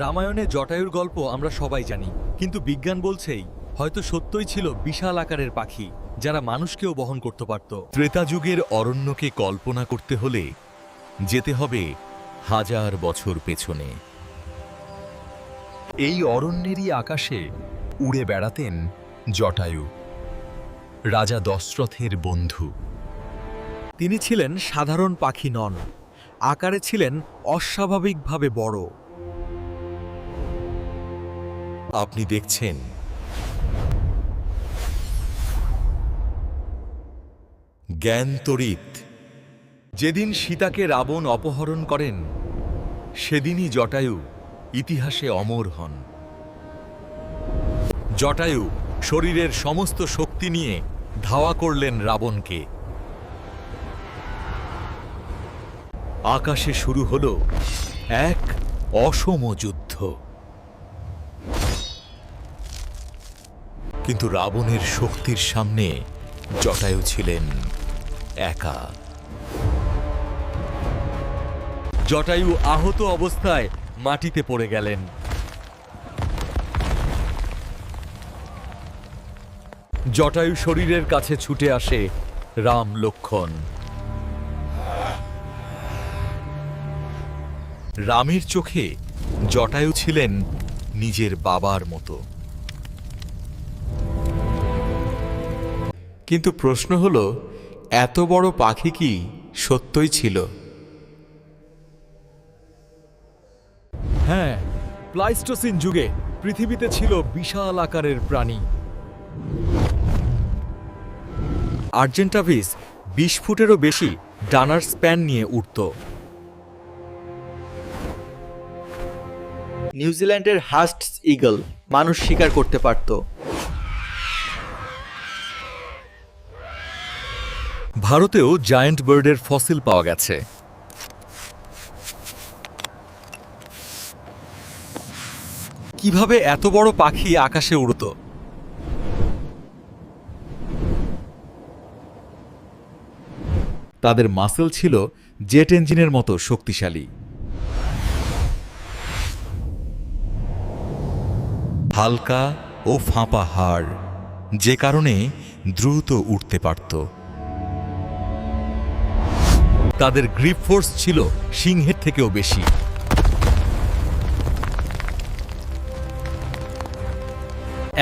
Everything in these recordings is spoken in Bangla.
রামায়ণে জটায়ুর গল্প আমরা সবাই জানি, কিন্তু বিজ্ঞান বলছেই হয়তো সত্যই ছিল বিশাল আকারের পাখি, যারা মানুষকেও বহন করতে পারত। ত্রেতা যুগের অরণ্যকে কল্পনা করতে হলে যেতে হবে হাজার বছর পেছনে। এই অরণ্যেরই আকাশে উড়ে বেড়াতেন জটায়ু, রাজা দশরথের বন্ধু। তিনি ছিলেন সাধারণ পাখি নন, আকারে ছিলেন অস্বাভাবিকভাবে বড়। আপনি দেখছেন জ্ঞান তড়িৎ যেদিন সীতাকে রাবণ অপহরণ করেন, সেদিনই জটায়ু ইতিহাসে অমর হন। জটায়ু শরীরের সমস্ত শক্তি নিয়ে ধাওয়া করলেন রাবণকে। আকাশে শুরু হল এক অসম যুদ্ধ কিন্তু রাবণের শক্তির সামনে জটায়ু ছিলেন একা। জটায়ু আহত অবস্থায় মাটিতে পড়ে গেলেন। জটায়ু শরীরের কাছে ছুটে আসে রাম লক্ষণ। রামের চোখে জটায়ু ছিলেন নিজের বাবার মতো। কিন্তু প্রশ্ন হল এত বড় পাখি কি সত্যই ছিল? হ্যাঁ প্লাইস্টোসিন যুগে পৃথিবীতে ছিল বিশাল আকারের প্রাণী। আর্জেন্টাভিস বিশ ফুটেরও বেশি ডানার স্প্যান নিয়ে উঠত। নিউজিল্যান্ডের হাস্টস ইগল মানুষ শিকার করতে পারত। ভারতেও জায়ান্ট বার্ডের ফসিল পাওয়া গেছে। কীভাবে এত বড় পাখি আকাশে উড়ত? তাদের মাসেল ছিল জেট ইঞ্জিনের মতো শক্তিশালী। হালকা ও ফাঁপা হাড়, যে কারণে দ্রুত উঠতে পারত। তাদের গ্রিপ ফোর্স ছিল সিংহের থেকেও বেশি।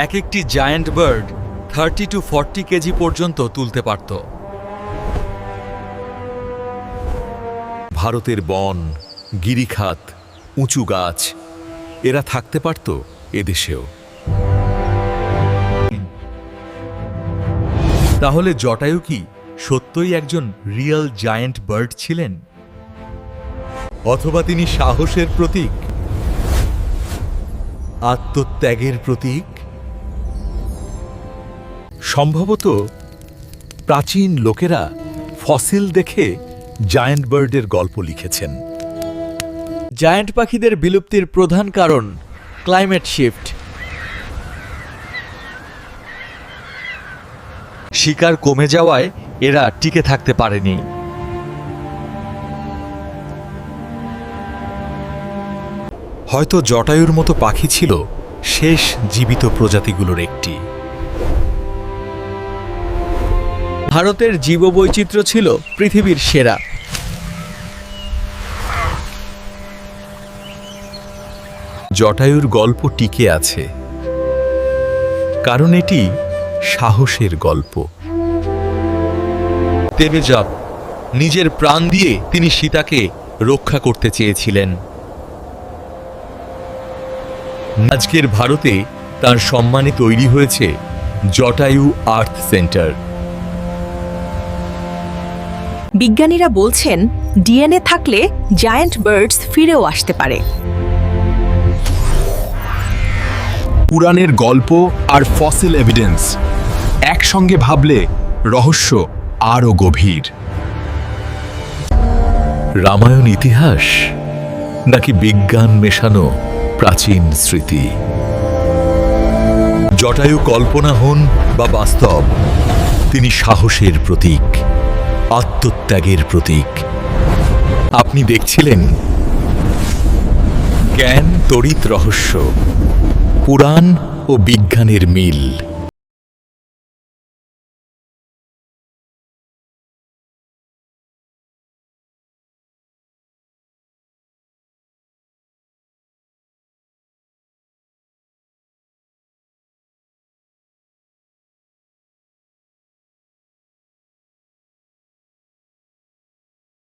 এক একটি giant bird thirty two forty kg পর্যন্ত তুলতে পারত। ভারতের বন, গিরিখাত, উঁচু গাছ, এরা থাকতে পারত এদেশেও। তাহলে জটায়ু কি? সত্যই একজন রিয়েল জায়ান্ট বার্ড ছিলেন? অথবা তিনি সাহসের প্রতীক? আত্মত্যাগের প্রতীক? সম্ভবত প্রাচীন লোকেরা ফসিল দেখে জায়ান্ট বার্ডের গল্প লিখেছেন। জায়ান্ট পাখিদের বিলুপ্তির প্রধান কারণ ক্লাইমেট শিফট শিকার কমে যাওয়ায় এরা টিকে থাকতে পারেনি। হয়তো জটায়ুর মতো পাখি ছিল শেষ জীবিত প্রজাতিগুলোর একটি। ভারতের জীববৈচিত্র্য ছিল পৃথিবীর সেরা। জটায়ুর গল্প টিকে আছে। কারণ এটি সাহসের গল্প। তেবেজাব নিজের প্রাণ দিয়ে তিনি সীতাকে রক্ষা করতে চেয়েছিলেন। আজকের ভারতে তার সম্মানে তৈরি হয়েছে জটায়ু আর্থ সেন্টার। বিজ্ঞানীরা বলছেন ডিএনএ থাকলে জায়ান্ট বার্ডস ফিরেও আসতে পারে। পুরাণের গল্প আর ফসিল এভিডেন্স। একসঙ্গে ভাবলে রহস্য আরও গভীর। রামায়ণ ইতিহাস নাকি বিজ্ঞান মেশানো প্রাচীন স্মৃতি? জটায়ু কল্পনা হন বা বাস্তব, তিনি সাহসের প্রতীক, আত্মত্যাগের প্রতীক। আপনি দেখছিলেন জ্ঞান তড়িৎ রহস্য, পুরাণ ও বিজ্ঞানের মিল।